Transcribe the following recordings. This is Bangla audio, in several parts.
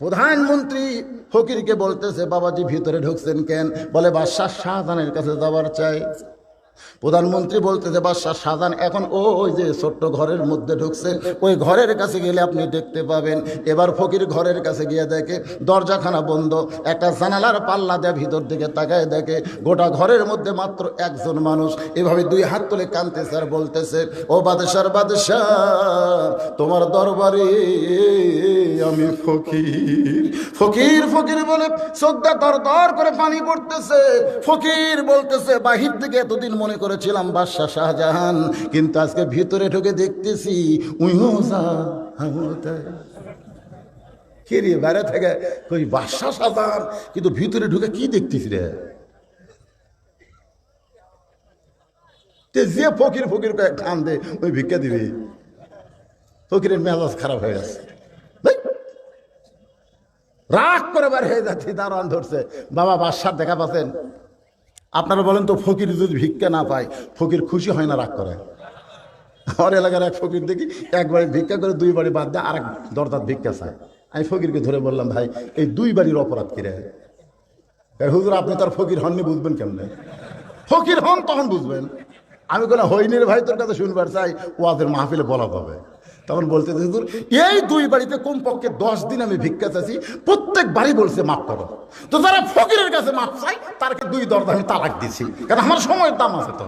প্রধানমন্ত্রী ফকিরকে বলতেছে বাবাজি ভিতরে ঢুকছেন কেন? বলে বাদশাহ শাহজাহানের কাছে যাওয়ার চাই। প্রধানমন্ত্রী বলতেছে বাদশাহ শাহজাহান এখন ও ওই যে ছোট্ট ঘরের মধ্যে ঢুকছে, ওই ঘরের কাছে গেলে আপনি দেখতে পাবেন। এবার ফকির ঘরের কাছে গিয়ে দেখে, দরজাখানা বন্ধ, একটা জানালার পাল্লা দেয় ভিতর দিকে তাকায় দেখে, গোটা ঘরের মধ্যে মাত্র একজন মানুষ। এভাবে দুই হাত তুলে কানতেছে আর বলতেছে, ও বাদশার বাদশাহ, তোমার দরবারে আমি ফকির। ফকির ফকির বলে চোখটা দর দর করে পানি পড়তেছে। ফকির বলতেছে, বাহির থেকে এতদিন মনে করেছিলাম, বাদশাহ শাহজাহান, কিন্তু আজকে ভিতরে ঢুকে দেখতেছি। কে বাইরে থেকে কই, বাদশাহ শাহজাহান, কিন্তু ভিতরে ঢুকে কি দেখতেছি রে? যে ফকির ফকির কয়েক টান দে, ওই ভিক্ষা দিবি। ফকিরের মেজাজ খারাপ হয়ে গেছে। রাগ করে বার হয়ে যাচ্ছি, দারোয়ান ধরছে। বাবা বাদশার দেখা পাচ্ছেন? আপনারা বলেন তো, ফকির যদি ভিক্ষা না পায়, ফকির খুশি হয় না, রাগ করে? আমার এলাকার এক ফকির দেখি, একবারে ভিক্ষা করে, দুই বাড়ি বাদ দেয় আর এক দরদার ভিক্ষা চায়। আমি ফকিরকে ধরে বললাম, ভাই, এই দুই বাড়ির অপরাধ কিরে হুজুর, আপনি তার ফকির হননি, বুঝবেন কেমনে? ফকির হন, তখন বুঝবেন। আমি কোনো হইনির ভাই, তোর কাছে শুনবার চাই ওয়াদের মাহফিলে বলা পাবে তখন বলতে হুজুর, এই দুই বাড়িতে কমপক্ষে দশ দিন আমি ভিক্ষা চাচ্ছি প্রত্যেক বাড়ি বলছে, মাফ করো। তো যারা ফকিরের কাছে মাপ চাই তারকে দুই দরদা আমি তালাক দিছি কারণ আমার সময়ের দাম আছে তো।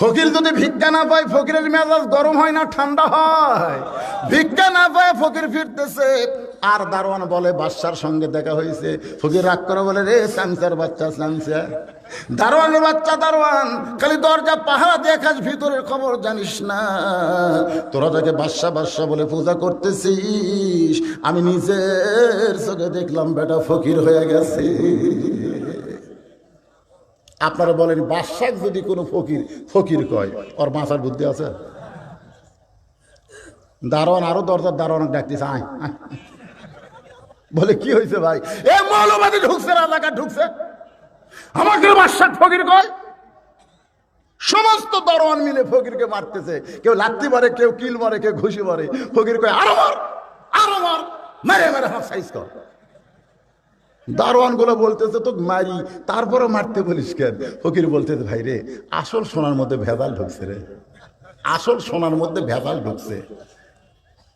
ফকির যদি ভিক্ষা না পায়, ফকিরের মেজাজ গরম হয় না, ঠান্ডা হয়। ভিক্ষা না পায়, ফকির ফিরতেছে। আর দারোয়ান বলে, বাদশার সঙ্গে দেখা হয়েছে। ফকির রাগ করে বলে, রে সামসার বাচ্চা সামসা দারোয়ানের বাচ্চা দারোয়ান, খালি দরজা পাহারা দেখাস খাস ভিতরের খবর জানিস না। তোরা যাকে বাদশা বাদশা বলে পূজা করতেছিস, আমি নিজের চোখে দেখলাম, বেটা ফকির হয়ে গেছে। আপনারা বলেন বাদশাক যদি কোনো ফকির ফকির কয়? ওর বাঁচার বুদ্ধি আছে? দারোয়ান আরও দরজার দারোয়ান ডাকতেছে, আয় আয়। বলে, কি হয়েছে ভাই? এ মৌলবাদী ঢুকছে, রাজাকার ঢুকছে। আমাকে বাদশাক ফকির কয়, সমস্ত দরওয়ান মিলে ফকিরকে মারতেছে। কেউ লাত্তি মারে, কেউ কিল মারে, কেউ ঘুষি মারে। ফকির কয়, আরও মার আরও মার, মেরে মেরে হাত সাইজ কর। দারোয়ানগুলো বলতেছে তো মারি, তারপরও মারতে বলিস কেন? ফকির বলতেছে, ভাই রে, আসল সোনার মধ্যে ভেজাল ঢুকছে রে। আসল সোনার মধ্যে ভেজাল ঢুকছে।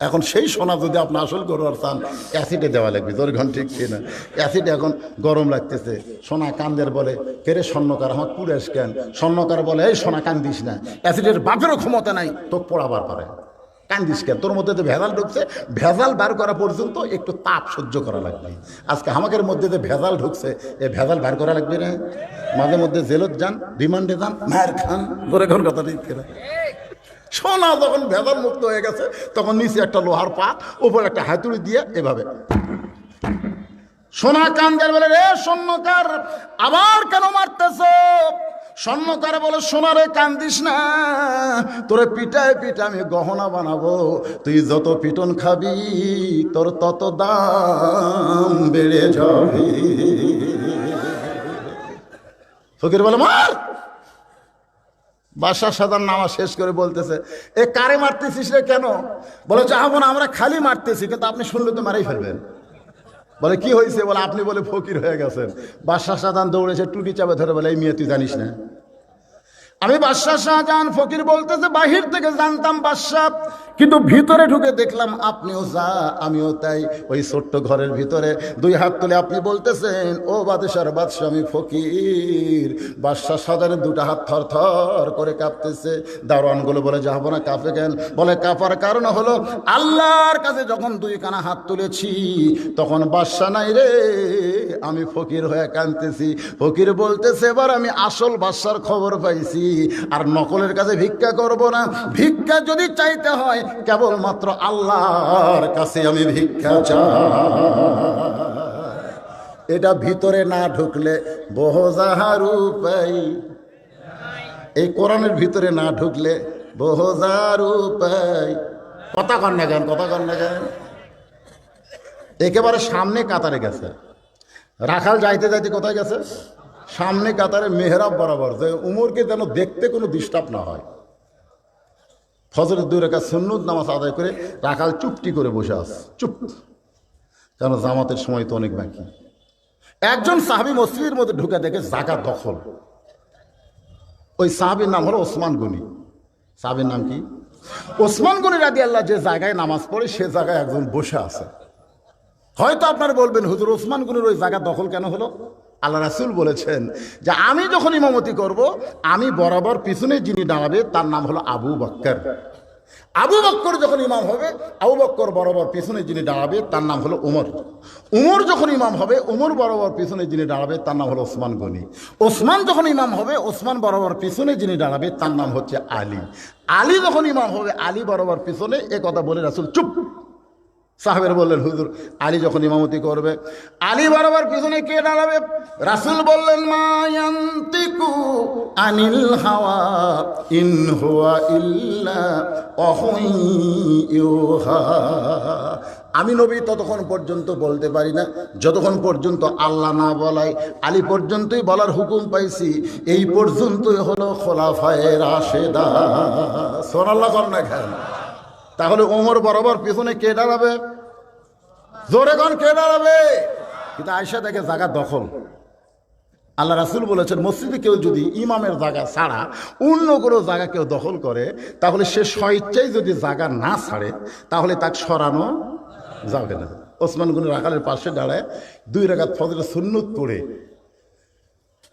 এখন সেই সোনা যদি আপনি আসল করবার চান অ্যাসিডে দেওয়া লাগবে তোর ঘন ঠিক না অ্যাসিড এখন গরম লাগতেছে। সোনা কান্দের বলে কেরে স্বর্ণকার, আমার পুরেশ কেন স্বর্ণকার বলে, এই সোনা কান্দিস না অ্যাসিডের বাপেরও ক্ষমতা নাই তো পড়াবার পারে। কান্দিস কেন? তোর মধ্যে যে ভেজাল ঢুকছে, ভেজাল বার করা পর্যন্ত একটু তাপ সহ্য করা লাগবে। আজকে আমাদের মধ্যে যে ভেজাল ঢুকছে, এ ভেজাল বার করা লাগবে না মাঝে মধ্যে জেলত যান, রিমান্ডে যান মায়ের খান। বলে এখন কথা ঠিক সোনা যখন ভেজাল মুক্ত হয়ে গেছে, তখন নিচে একটা লোহার পাত, উপর একটা হাতুড়ি দিয়ে এভাবে। সোনা কান্দের বলে রে স্বর্ণকার, আবার কেন মারতেছ? স্বর্ণকার বলে সোনারে কান্দিস না। তোরে পিটায় পিঠে আমি গহনা বানাবো। তুই যত পিটন খাবি, তোর তত দাম বেড়ে যাবে। ফকির বলে, মার বাদশাহ সাদার নামা শেষ করে বলতেছে, এ কারে মারতেছিস রে কেন? বলে চাহবো আমরা খালি মারতেছি, কিন্তু আপনি শুনলে তো মারাই ফেলবেন। বলে, কি হয়েছে বলে, আপনি বলে ফকির হয়ে গেছেন। বাদশাহ সাদান দৌড়েছে টুটি চাপে ধরে বলে, এই মেয়ে, তুই জানিস না? আমি বাদশাহ শাহজাহান ফকির বলতেছে, বাহির থেকে জানতাম বাদশাহ কিন্তু ভিতরে ঢুকে দেখলাম আপনিও যা, আমিও তাই। ওই ছোট্ট ঘরের ভিতরে দুই হাত তুলে আপনি বলতেছেন, ও বাদশার বাদশাহ, আমি ফকির। বাদশাহ সাজানের দুটো হাত থর থর করে কাঁপতেছে। দারোয়ানগুলো বলে যাব না, কাঁপে কেন? বলে, কাঁপার কারণ হলো আল্লাহর কাছে যখন দুই কানা হাত তুলেছি, তখন বাদশা নাই রে। আমি ফকির হয়ে কাঁদতেছি। ফকির বলতেছে, এবার আমি আসল বাদশার খবর পাইছি। আর নকলের কাছে ভিক্ষা করব না। ভিক্ষা যদি চাইতে হয়, কেবলমাত্র আল্লাহর কাছে আমি ভিক্ষা চাই। এটা ভিতরে না ঢুকলে বহুজাহার উপাই এই কোরআনের ভিতরে না ঢুকলে বহুজার উপায় কথা কন না কেন, কথা কন না কেন? একেবারে সামনে কাতারে গেছে। রাখাল যাইতে যাইতে কোথায় গেছে? সামনে কাতারে মেহরাব বরাবর, যে উমরকে যেন দেখতে কোনো ডিস্টার্ব না হয়। ফজরের দুই রেখা সুন্নত নামাজ আদায় করে রাখাল চুপটি করে বসে আস চুপ। কেন জামাতের সময় তো অনেক বাকি। একজন সাহাবি মসজিদের মধ্যে ঢুকে দেখে জাগা দখল। ওই সাহাবির নাম হলো ওসমান গনি। সাহাবির নাম কি? ওসমান গনি রাদি আল্লাহ যে জায়গায় নামাজ পড়ে, সে জায়গায় একজন বসে আছে। হয়তো আপনারা বলবেন, হুজুর, ওসমান গনির ওই জায়গা দখল কেন হলো? আল্লাহ রাসুল বলেছেন যে, আমি যখন ইমামতি করব, আমি বরাবর পিছনে যিনি দাঁড়াবে, তার নাম হলো আবু বক্কর। আবু বক্কর যখন ইমাম হবে, আবু বক্কর বরাবর পিছনে যিনি দাঁড়াবে, তার নাম হলো উমর। উমর যখন ইমাম হবে, উমর বরাবর পিছনে যিনি দাঁড়াবে, তার নাম হলো ওসমান গনি। ওসমান যখন ইমাম হবে, ওসমান বরাবর পিছনে যিনি দাঁড়াবে, তার নাম হচ্ছে আলী। আলী যখন ইমাম হবে, আলী বরাবর পিছনে, এ কথা বলে রাসুল চুপ সাহেবের বললেন, হুজুর, আলী যখন ইমামতি করবে, আলী বরাবর পিছনে কে দাঁড়াবে? রাসুল বললেন মায়ান্তিকু আনিল হাওয়া, ইন হুয়া ইল্লা আমি নবী ততক্ষণ পর্যন্ত বলতে পারি না, যতক্ষণ পর্যন্ত আল্লাহ না বলাই আলী পর্যন্তই বলার হুকুম পাইছি, এই পর্যন্তই হলো খোলাফায়ে রাশেদা। সোনাল্লাহ কর না খেন তাহলে ওমর বরাবর পিছনে কে দাঁড়াবে? জোরে কন কে দাঁড়াবে? কিন্তু আয়সা দেখে জায়গা দখল। আল্লাহ রাসুল বলেছেন, মসজিদে কেউ যদি ইমামের জায়গা ছাড়া অন্য কোনো জায়গা কেউ দখল করে, তাহলে সে স্বইচ্ছাই যদি জায়গা না ছাড়ে, তাহলে তাকে সরানো যাবে না। ওসমান গুনি রাখালের পাশে দাঁড়ায়, দুই রেখাত ফজরের সুন্নত পড়ে।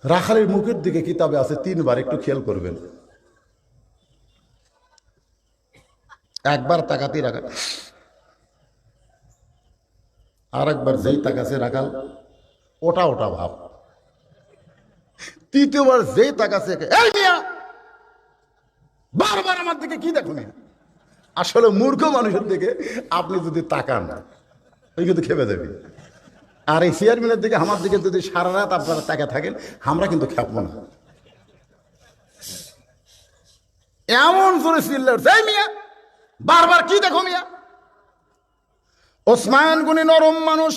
রাখালের মুখের দিকে কিতাবে আছে, তিনবার একটু খেয়াল করবেন। একবার তাকাতেই রাখা আর একবার যেই তাকাছে রাখাল, ওটা ওটা ভাব। তৃতীয়বার যেই তাকাছে বারবার আমার দিকে কি দেখো মিয়া আসলে মূর্খ মানুষের দিকে আপনি যদি তাকান, ওই কিন্তু খেপে দেবে আর এই চেয়ারম্যানের দিকে, আমার দিকে যদি সারা রাত আপনারা তাকে থাকেন, আমরা কিন্তু খেপবো না। এমন জোরে চিল্লার মিয়া বারবার কি দেখো মিয়া? ওসমান গুনি নরম মানুষ,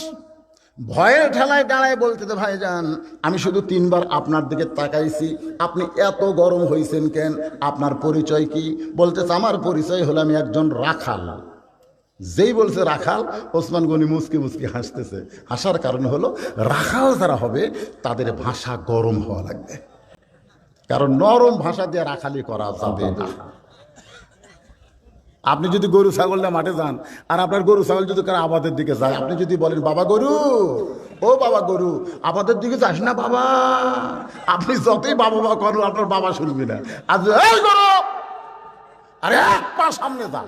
ভয়ের ঠেলায় দাঁড়ায় বলতে তো ভাইজান, আমি শুধু তিনবার আপনার দিকে তাকাইছি, আপনি এত গরম হয়েছেন কেন? আপনার পরিচয় কি? বলতেছে, আমার পরিচয় হলো আমি একজন রাখাল। যেই বলছে রাখাল, ওসমান গনি মুসকি মুসকি হাসতেছে। হাসার কারণ হলো, রাখাল যারা হবে, তাদের ভাষা গরম হওয়া লাগবে। কারণ নরম ভাষা দিয়ে রাখালি করা যাবে না। আপনি যদি গরু, ছাগল না মাঠে যান, আর আপনার গরু, ছাগল যদি কারও আবাদের দিকে যায়, আপনি যদি বলেন, বাবা গরু, ও বাবা গরু, আবাদের দিকে যাস না বাবা। আপনি যতই বাবা বাবা করুন আপনার বাবা শুনবি না। এই গরু, আরে এক পা সামনে যান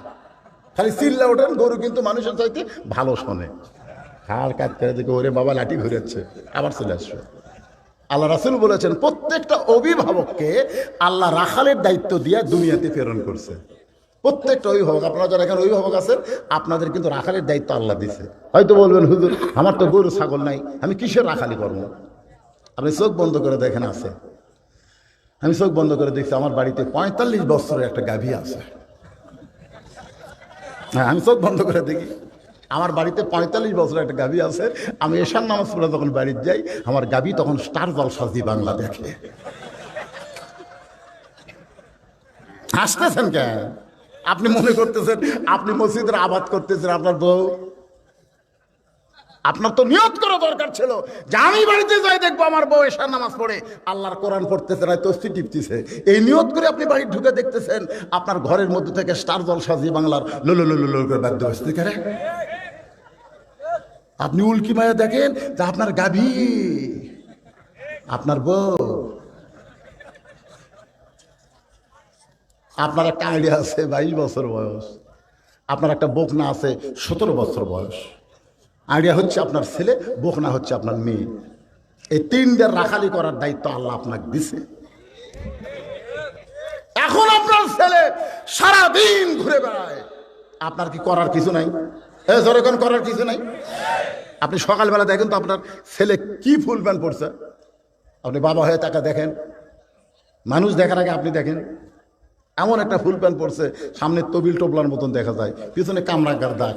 খালি চিল্লা ওঠেন, গরু কিন্তু মানুষের চাইতে ভালো শোনে। হাড় কাজ করে দেখে ওরে বাবা লাঠি ঘুরেছে, আবার চলে আসবে। আল্লাহ রাসুল বলেছেন, প্রত্যেকটা অভিভাবককে আল্লাহ রাখালের দায়িত্ব দিয়ে দুনিয়াতে প্রেরণ করছে। প্রত্যেকটা অভিভাবক, আপনারা যারা এখানে অভিভাবক আছেন, আপনাদের কিন্তু রাখালের দায়িত্ব আল্লাহ দিছে। হয়তো বলবেন, হুজুর, আমার তো গরু, ছাগল নাই, আমি কিসের রাখালি করব? আপনি চোখ বন্ধ করে দেখেন আছে। আমি চোখ বন্ধ করে দেখছি, আমার বাড়িতে পঁয়তাল্লিশ বছরের একটা গাভী আছে। হ্যাঁ আমি চোখ বন্ধ করে দেখি, আমার বাড়িতে পঁয়তাল্লিশ বছরের একটা গাভী আছে। আমি এশার নামাজ পড়ে যখন বাড়িতে যাই, আমার গাভী তখন স্টার জল সাজি বাংলা দেখে। হাসতেছেন কেন? আপনি মনে করতেছেন, আপনি মসজিদের আবাদ করতেছেন আপনার বউ? আপনার তো নিয়ত করা দরকার ছিল যে আমি বাড়িতে যাই দেখব আমার বউ এসার নামাজ পড়ে। আল্লাহর কোরআন পড়তেছে না তস্তি টিপতেছে। এই নিয়ত করে আপনি বাড়ি ঢুকে দেখতেছেন, আপনার ঘরের মধ্যে থেকে স্টার জল সাজিয়ে বাংলার লুলু লুলু লুলু করে বাদ্য বাজতে করে আপনি উল্কি মায়া দেখেন যে আপনার গাভী আপনার বউ। আপনার একটা আইডিয়া আছে, বাইশ বছর বয়স। আপনার একটা বকনা আছে, সতেরো বছর বয়স। আইডিয়া হচ্ছে আপনার ছেলে, বকনা হচ্ছে আপনার মেয়ে। এই তিনদের রাখালি করার দায়িত্ব আল্লাহ আপনাকে দিছে। এখন আপনার ছেলে সারাদিন ঘুরে বেড়ায়। আপনার কি করার কিছু নাই? এ যেরকম করার কিছু নাই? আপনি সকালবেলা দেখেন তো আপনার ছেলে কি ফুল প্যান্ট পড়ছে আপনি বাবা হয়ে তাকে দেখেন। মানুষ দেখার আগে আপনি দেখেন। এমন একটা ফুল প্যান্ট পরছে, সামনে তবিল টোপলার মতন দেখা যায়, পিছনে কামরাঙ্গার দাগ।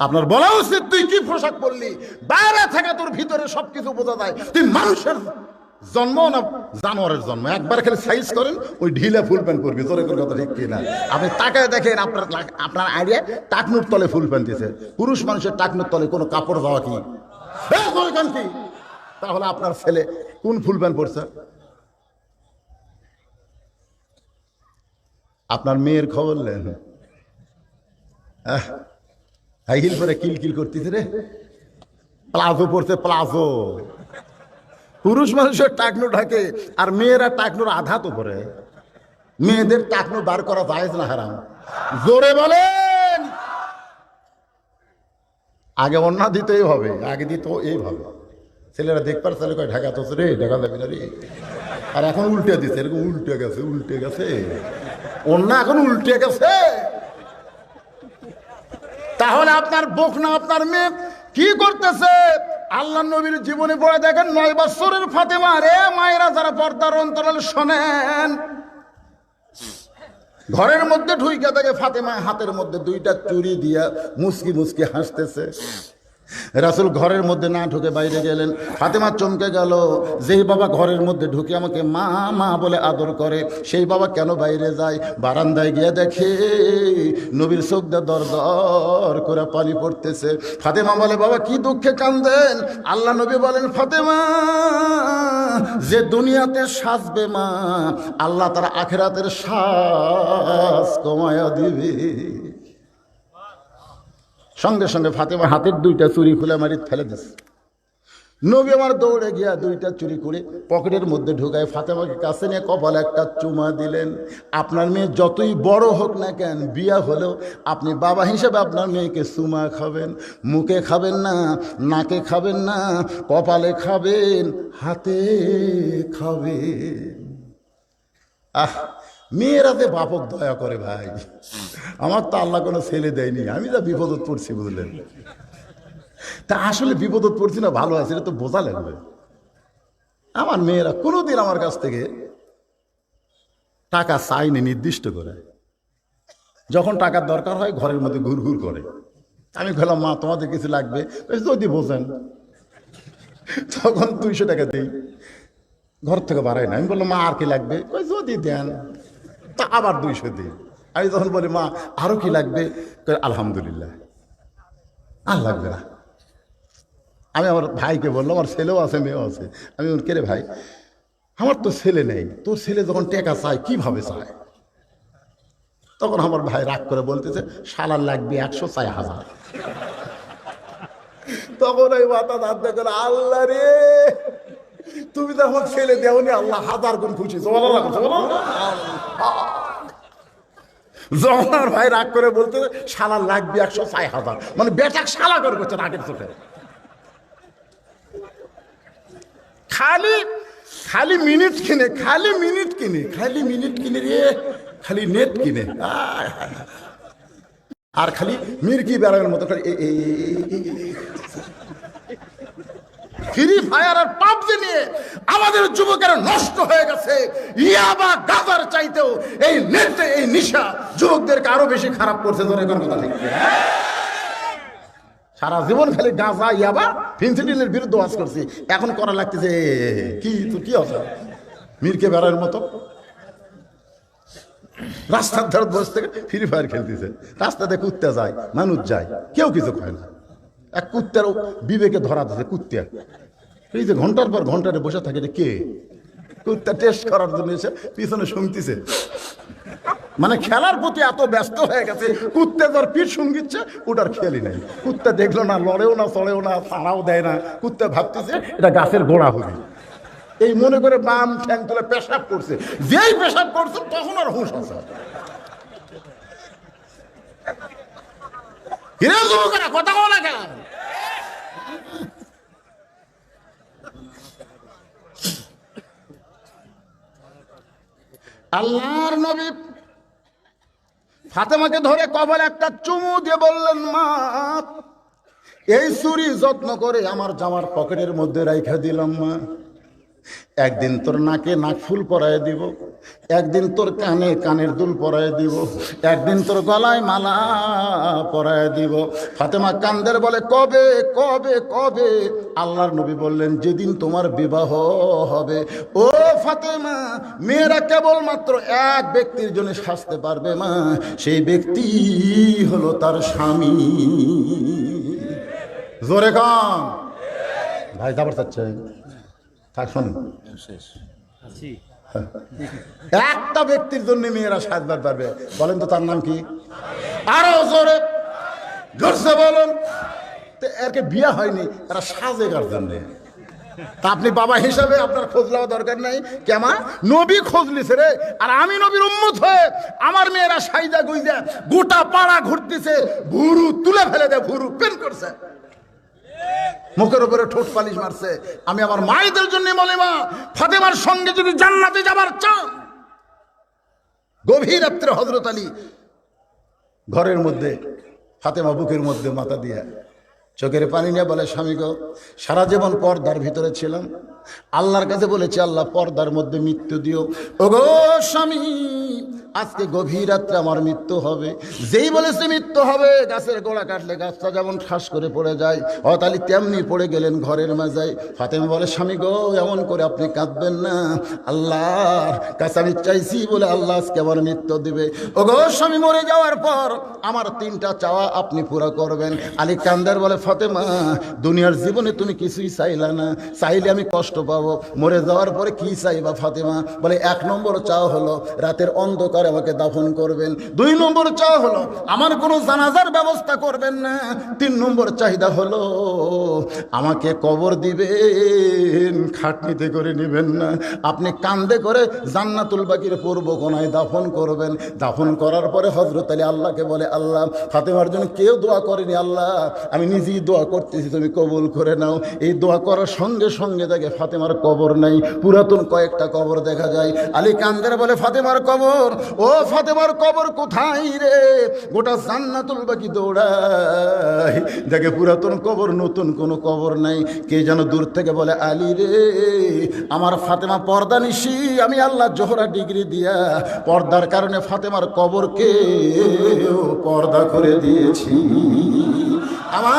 আপনার বলা উচিত, তুই কি পোশাক পরলি? বাইরে থেকে তোর ভিতরে সবকিছু বোঝা যায়। তুই মানুষের জন্ম না জানোয়ারের জন্ম? একবার খালি সাইজ করেন, ওই ঢিলে ফুল প্যান্ট পরবি তোর কথা ঠিক কিনা। আপনি তাকায় দেখেন, আপনার আপনার আইডিয়া টাকনুর তলে ফুল প্যান্ট দিছে। পুরুষ মানুষের টাকনুর তলে কোনো কাপড় দেওয়া করে কি? তাহলে আপনার ছেলে কোন ফুল প্যান্ট পরছে? আপনার মেয়ের খবর নেন। হাই হিল পরে কিল কিল করতেছে রে। প্লাজো পড়ছে প্লাজো। পুরুষ মানুষের টাকনো ঢাকে আর মেয়েরা টাকনোর আধা তো পরে মেয়েদের টাকনো বার করা যায় না হারাম। জোরে বলেন! আগে অন্যা দিতেই হবে, আগে দিত এইভাবে ছেলেরা দেখবার ছেলে কয়, ঢাকা তো রে, ঢাকা যাবি না রে? আর এখন উল্টে দিচ্ছে এরকম উল্টে গেছে উল্টে গেছে। অন্য এখন উল্টে গেছে। তাহলে আপনার বোক না আপনার মেয়ে কি করতেছে? আল্লাহ নবীর জীবনে পড়ে দেখেন, নয় বছরের ফাতেমা রে, মায়েরা যারা পর্দার অন্তরাল শোনেন। ঘরের মধ্যে ঢুইকা দেখে ফাতেমা হাতের মধ্যে দুইটা চুরি দিয়া মুসকি মুসকি হাসতেছে। রাসুল ঘরের মধ্যে না ঢুকে বাইরে গেলেন। ফাতেমা চমকে গেল, যেই বাবা ঘরের মধ্যে ঢুকে আমাকে মা মা বলে আদর করে, সেই বাবা কেন বাইরে যায়? বারান্দায় গিয়ে দেখে নবীর চোখদা দর দর করে পানি পড়তেছে। ফাতেমা বলে, বাবা, কি দুঃখে কান্দেন আল্লাহ নবী বলেন, ফাতেমা, যে দুনিয়াতে সাজবে মা, আল্লাহ তার আখেরাতের শ্বাস কমায়া দিবে। সঙ্গে সঙ্গে ফাতেমা হাতের দুইটা চুরি খুলে মারি ফেলে দিস নবী আমার দৌড়ে গিয়া দুইটা চুরি করে পকেটের মধ্যে ঢুকায় ফাতেমাকে কাছে নিয়ে কপালে একটা চুমা দিলেন। আপনার মেয়ে যতই বড় হোক না কেন বিয়া হলেও আপনি বাবা হিসেবে আপনার মেয়েকে চুমা খাবেন, মুখে খাবেন না, নাকে খাবেন না, কপালে খাবেন, হাতে খাবেন। আহ মেয়েরা যে বাপক দয়া করে ভাই। আমার তো আল্লাহ কোনো ছেলে দেয়নি। আমি যা বিপদত পড়ছি, বুঝলেন? তা আসলে বিপদত পড়ছি না, ভালো আছে তো বোঝা লাগবে। আমার মেয়েরা কোনোদিন আমার কাছ থেকে টাকা চাইনি নির্দিষ্ট করে। যখন টাকার দরকার হয়, ঘরের মধ্যে ঘুর ঘুর করে। আমি বললাম, মা, তোমাদের কিছু লাগবে? যদি বোঝেন। তখন দুইশো টাকা দিই। ঘর থেকে বাড়াই না। আমি বললাম, মা, আর কি লাগবে? যদি দেন। তা আবার দুইশো দিই আমি তখন বলি মা আরও কি লাগবে? আলহামদুলিল্লাহ। আর লাগবে না। আমি আমার ভাইকে বললাম আমার ছেলেও আছে মেয়েও আছে। আমি বলি, কে রে ভাই? আমার তো ছেলে নেই। তোর ছেলে যখন টেকা চায় কীভাবে চায়? তখন আমার ভাই রাগ করে বলতেছে সালার লাগবে একশো চাই হাজার। তখন ওই মাথা দাঁত দেখে আল্লাহ রে! তুমি আমার ছেলে দেওনি আল্লাহ হাজার গুণ খুশি জমানা জমানার ভাই রাগ করে বলতে শালা লাগবে একশো ছয় হাজার মানে বেটাক শালা করে করছে রাগের চোখে খালি খালি মিনিট কিনে খালি মিনিট কিনে খালি মিনিট কিনে রে খালি নেট কিনে হায় হায়। আর খালি মির্কি বেড়ানোর মতো খালি এই- এই- এই- এই- এই- এই- ফ্রি ফায়ার আর পাবজি নিয়ে আমাদের যুবকেরা নষ্ট হয়ে গেছে। ইয়াবা গাজার চাইতেও এই নেটে এই নিশা যুবকদেরকে আরও বেশি খারাপ করছে ধরে কথা ঠিক সারা জীবন খালি গাঁজা ইয়াবা ফিনসিডিলের বিরুদ্ধে ওয়াজ করছি। এখন করা লাগতেছে কি তুই কি আছে মিরকে বেড়ার মতো। রাস্তার ধারে বসে থেকে ফ্রি ফায়ার খেলতেছে। রাস্তাতে কুত্তে যায়, মানুষ যায়, কেউ কিছু খায় না। এক কুত্তার বিবেকে ধরা দিছে কুত্তে। এই যে ঘণ্টার পর ঘন্টারে বসে থাকে এটা কে? কুত্তা টেস্ট করার জন্য এসে পিছনে শুনতেছে। মানে খেলার প্রতি এত ব্যস্ত হয়ে গেছে, কুত্তে যার পিঠ শুঙ্গিচ্ছে ওটার খেয়ালই নাই। কুত্তা দেখল না, লড়েও না, চড়েও না, ছাড়াও দেয় না। কুত্তা ভাবতেছে, এটা গাছের গোড়া হবে। এই মনে করে বাম ঠ্যাং তুলে পেশাব করছে। যেই পেশাব করছে, তখন আর হুঁশ আছে। কথা বলা কেন আল্লাহর নবী ফাতেমাকে ধরে কবল একটা চুমু দিয়ে বললেন, মা, এই চুরি যত্ন করে আমার জামার পকেটের মধ্যে রাইখা দিলাম, মা। একদিন তোর নাকে নাক ফুল পরায় দিব। একদিন তোর কানে কানের দুল পরায় দিব, একদিন তোর গলায় মালা পরায় দিব। ফাতেমা কান্দের বলে, কবে কবে কবে? আল্লাহর নবী বললেন, যেদিন তোমার বিবাহ হবে। ও ফাতেমা, মেয়েরা কেবলমাত্র এক ব্যক্তির জন্য সাজতে পারবে মা সেই ব্যক্তি হলো তার স্বামী। জোরে কম ভাই, যাবার চাচ্ছে থাক শোনেন একটা ব্যক্তির জন্য মেয়েরা সাজবার পারবে। বলেন তো তার নাম কি? আরও জোরে। জোরসে বলুন। এরকে বিয়া হয়নি, এরা সাজে কার জন্যে? তা আপনি বাবা হিসাবে আপনার খোঁজ নেওয়া দরকার নাই। কেমা নবী খোঁজ লিছে রে। আর আমি নবীর উম্মত হয়ে আমার মেয়েরা সাইজা গুইজা গোটা পাড়া ঘুরতেছে, ভুরু তুলে ফেলে দেয়, ভুরু পেন করছে। মুখের উপরে ঠোঁট পালিশ মারছে। আমি আমার মায়েদের জন্য বলি মা ফাতেমার সঙ্গে যদি জান্নাতে যাবার চান। গভীর রাত্রে হজরত আলী ঘরের মধ্যে, ফাতেমা বুকের মধ্যে মাথা দিয়ে চোখের পানি নিয়ে বলে, স্বামী গো, সারা জীবন পর্দার ভিতরে ছিলাম। আল্লাহর কাছে বলেছি, আল্লাহ, পর্দার মধ্যে মৃত্যু দিও। ও গো স্বামী, আজকে গভীর রাত্রে আমার মৃত্যু হবে। যেই বলেছে মৃত্যু হবে, গাছের গোড়া কাটলে গাছটা যেমন ঠাস করে পড়ে যায়, অতালি তেমনি পড়ে গেলেন ঘরের মাজায় ফাতেমা বলে, স্বামী গো, এমন করে আপনি কাঁদবেন না। আল্লাহর কাছে আমি চাইছি বলে আল্লাহ আজকে আমার মৃত্যু দিবে। ও গো স্বামী, মরে যাওয়ার পর আমার তিনটা চাওয়া আপনি পুরো করবেন। আলী কান্দার বলে ফাতেমা, দুনিয়ার জীবনে তুমি কিছুই চাইলা না। চাইলে আমি কষ্ট পাবো। মরে যাওয়ার পরে কি চাইবা ফাতেমা? বলে, এক নম্বর চাওয়া হলো, রাতের অন্ধকারে আমাকে দাফন করবেন। দুই নম্বর চাওয়া হলো, আমার কোনো জানাজার ব্যবস্থা করবেন না। তিন নম্বর চাহিদা হলো, আমাকে কবর দিবেন, খাটনিতে করে নেবেন না। আপনি কান্দে করে জান্নাতুল বাকির পূর্ব কোনায় দাফন করবেন। দাফন করার পরে হজরত আলী আল্লাহকে বলে, আল্লাহ, ফাতেমার জন্য কেউ দোয়া করেনি, আল্লাহ। আমি নিজেই দোয়া করতেছি, তুমি কবুল করে নাও। এই দোয়া করার সঙ্গে সঙ্গে দেখে ফাতেমার কবর নাই। পুরাতন কয়েকটা কবর দেখা যায়। আলী কান্দের বলে, ফাতেমার কবর, ও ফাতেমার কবর কোথায় রে? গোটা জান্নাতুল বাকি দৌড়াই দেখে পুরাতন কবর, নতুন কোনো কবর নাই। কে যেন দূর থেকে বলে, আলী রে, আমার ফাতেমা পর্দা নিশি, আমি আল্লাহ জোহরা ডিগ্রি দিয়া। পর্দার কারণে ফাতেমার কবরকে পর্দা করে দিয়েছি। আমার